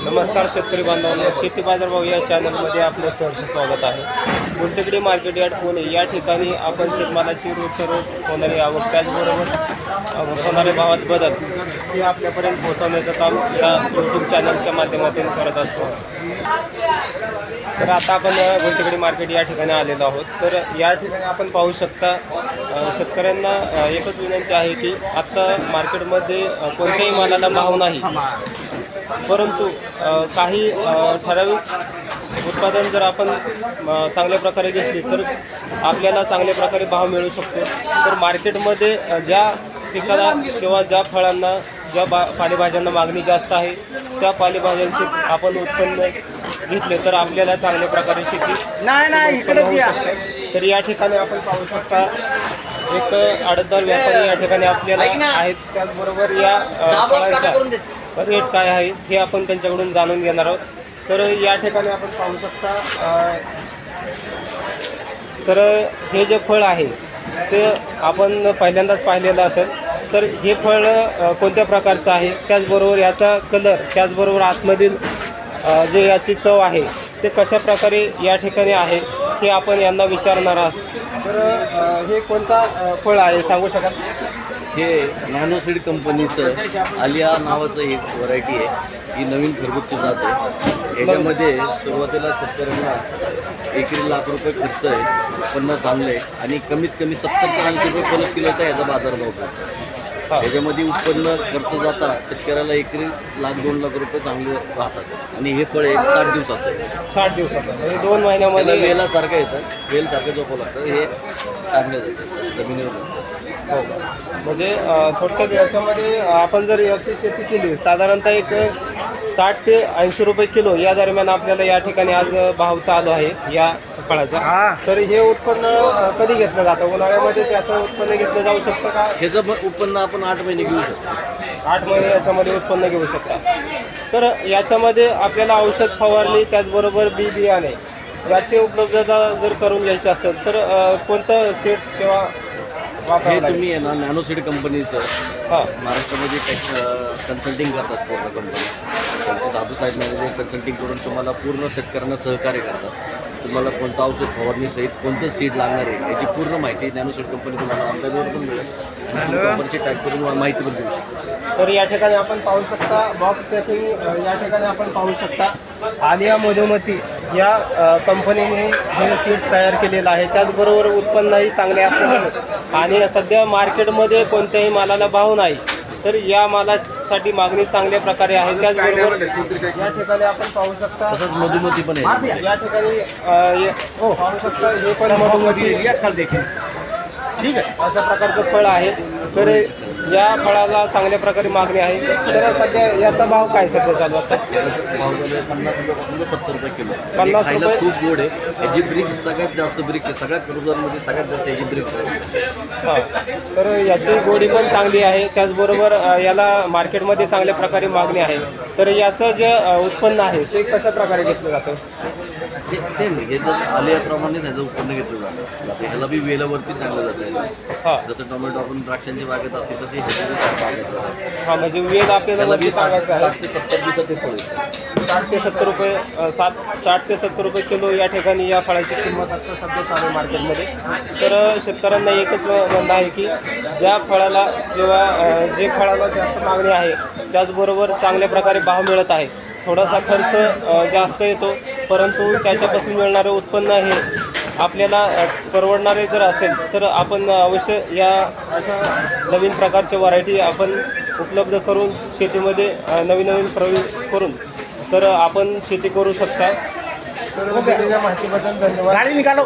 नमस्कार शेतकरी बांधवांनो शेती बाजारभाव या चॅनलमध्ये आपलं सहर्ष स्वागत आहे. गुलटेकडी मार्केट यार्ड पुणे या ठिकाणी आपण शेतमालाची रोजच्या रोज होणारी आवक त्याचबरोबर होणाऱ्या भावात बदल हे आपल्यापर्यंत पोहोचवण्याचं काम या यूट्यूब चॅनलच्या माध्यमातून करत असतो. तर आता आपण गुलटेकडी मार्केट या ठिकाणी आलेलो आहोत. तर या ठिकाणी आपण पाहू शकता शेतकऱ्यांना एकच विनंती आहे की आत्ता मार्केटमध्ये कोणत्याही मालाला भाव नाही. परंतु काही ठराविक उत्पादन जर आपण चांगल्या प्रकारे घेतली तर आपल्याला चांगल्या प्रकारे भाव मिळू शकतो तर मार्केटमध्ये ज्या पिकाला किंवा ज्या फळांना ज्या बा पालेभाज्यांना मागणी जास्त आहे त्या पालेभाज्यांचे आपण उत्पन्न घेतले तर आपल्याला चांगल्या प्रकारे शेती नाही नाही. तर या ठिकाणी आपण पाहू शकता एक आडतदार व्यापारी या ठिकाणी आपल्याला. आहेत. त्याचबरोबर या फळांचा रेट काय आहे हे आपण त्यांच्याकडून जाणून घेणार आहोत. तर या ठिकाणी आपण पाहू शकता तर हे जे फळ आहे ते आपण पहिल्यांदाच पाहिलेलं असेल. तर हे फळ कोणत्या प्रकारचं आहे? त्याचबरोबर याचा कलर त्याचबरोबर आतमधील जे याची चव आहे ते कशा प्रकारे या ठिकाणी आहे? हे आपण यांना विचारणार आहात. तर अ, हे कोणता अ, फळ आहे? सांगू शकाल? हे नॅनोसीड कंपनीचं आलिया नावाचं एक व्हरायटी आहे. ही नवीन खरबूजची जात आहे. याच्यामध्ये सुरुवातीला शेतकऱ्यांना एकरी लाख रुपये खर्च आहे उत्पन्न चांगलं आहे आणि कमीत कमी सत्तर ते ऐंशी रुपये पलक किलोचा बाजार बाजारभाव पडतो हा. याच्यामध्ये उत्पन्न खर्च जाता शेतकऱ्याला एकरी लाख दोन लाख रुपये चांगले राहतात. आणि हे फळ एक साठ दिवसाचं आहे. साठ दिवसाचा. म्हणजे दोन त्याला महिन्यामध्ये वेलासारखं येतं. वेलसारखं झोपावं लागतं. हे टाकलं जातं. जमिनीवर नसतं. हो म्हणजे अ, थोडक्यात याच्यामध्ये आपण जर याची शेती केली साधारणतः एक साठ ते ऐंशी रुपये किलो या दरम्यान आपल्याला या ठिकाणी आज भाव चालू आहे. या फळाचा. तर हे उत्पन्न कधी घेतलं जातं? उन्हाळ्यामध्ये त्याचं उत्पन्न घेतलं जाऊ शकतं का? ह्याचं उत्पन्न आपण आठ महिने घेऊ शकतो. आठ महिने याच्यामध्ये उत्पन्न घेऊ शकता. तर याच्यामध्ये आपल्याला औषध फवारणी त्याचबरोबर बी बियाणे याची उपलब्धता जर करून घ्यायची असेल तर कोणतं सेट किंवा हे तुम्ही आहे ना नॅनोसीड कंपनीचं. हां. महाराष्ट्रामध्ये टेक कन्सल्टिंग करतात पूर्ण कंपनी त्यांचे दादू साहेब मॅनेजर कन्सल्टिंग करून तुम्हाला पूर्ण शेतकऱ्यांना सहकार्य करतात. तुम्हाला कोणतं औषध फवारणी सहित कोणतं सीड लागणार आहे याची पूर्ण माहिती नॅनोसीड कंपनी तुम्हाला ऑनलाईनवर पण मिळेल. कंपनीची टाईप करून माहिती पण देऊ शकता. तर या ठिकाणी आपण पाहू शकता बॉक्स पॅकिंग या ठिकाणी आपण पाहू शकता आलिया मधुमती या कंपनीने हे सीड्स तयार केलेलं आहे. त्याचबरोबर उत्पन्नही चांगले असल्यामुळे आणि सध्या मार्केटमध्ये कोणत्याही मालाला भाव नाही. तर या मालासाठी मागणी चांगल्या प्रकारे आहे. त्याचबरोबर या ठिकाणी आपण पाहू शकता तसंच मधुमती पण आहे. या ठिकाणी अ, हे- हो पाहू शकता हे पण मधुमती देखील ठीक आहे. अशा प्रकारचं फळ आहे. तर या फळाला चांगल्या प्रकारे मागणी आहे. तर सध्या याचा भाव काय सध्या चालू आता भाव झाला पन्नास रुपयापासून तर सत्तर रुपये किलो. 50 खायला रुपये? खूप गोड आहे. याची ब्रिक्स सगळ्यात जास्त ब्रिक्स आहे. सगळ्या कर्जदारमध्ये सगळ्यात जास्त याची ब्रिक्स आहे. हां. तर याची गोडी पण चांगली आहे. त्याचबरोबर अ, याला मार्केटमध्ये चांगल्या प्रकारे मागणी आहे. तर याचं जे उत्पन्न आहे ते कशा प्रकारे घेतलं जातं? सेम हे जर आल्याप्रमाणेच ह्याचं उत्पन्न घेतलं जातं. ह्याला बी वेलावरती टाकलं जातं हां. जसं टोमॅटो आपण द्राक्षांची बागेत बागेत असते हां म्हणजे वेल आपल्याला साठ ते सत्तर दिवसात ते फळ साठ ते सत्तर रुपये सात साठ ते सत्तर रुपये किलो या ठिकाणी या फळाची किंमत आता सध्या चालू आहे मार्केटमध्ये. तर शेतकऱ्यांना एकच म्हणणं आहे की ज्या फळाला किंवा जे फळाला जास्त मागणी आहे त्याचबरोबर चांगल्या प्रकारे भाव मिळत आहे. थोडासा खर्च जास्त येतो परंतु त्याच्यापासून मिळणारे उत्पन्न हे आपल्याला परवडणारे जर असेल तर आपण अवश्य या अशा नवीन प्रकारच्या व्हरायटी आपण उपलब्ध करून शेतीमध्ये नवीन नवीन प्रयोग करून तर आपण शेती करू शकता. माहितीबद्दल धन्यवाद. गाडी निकालो.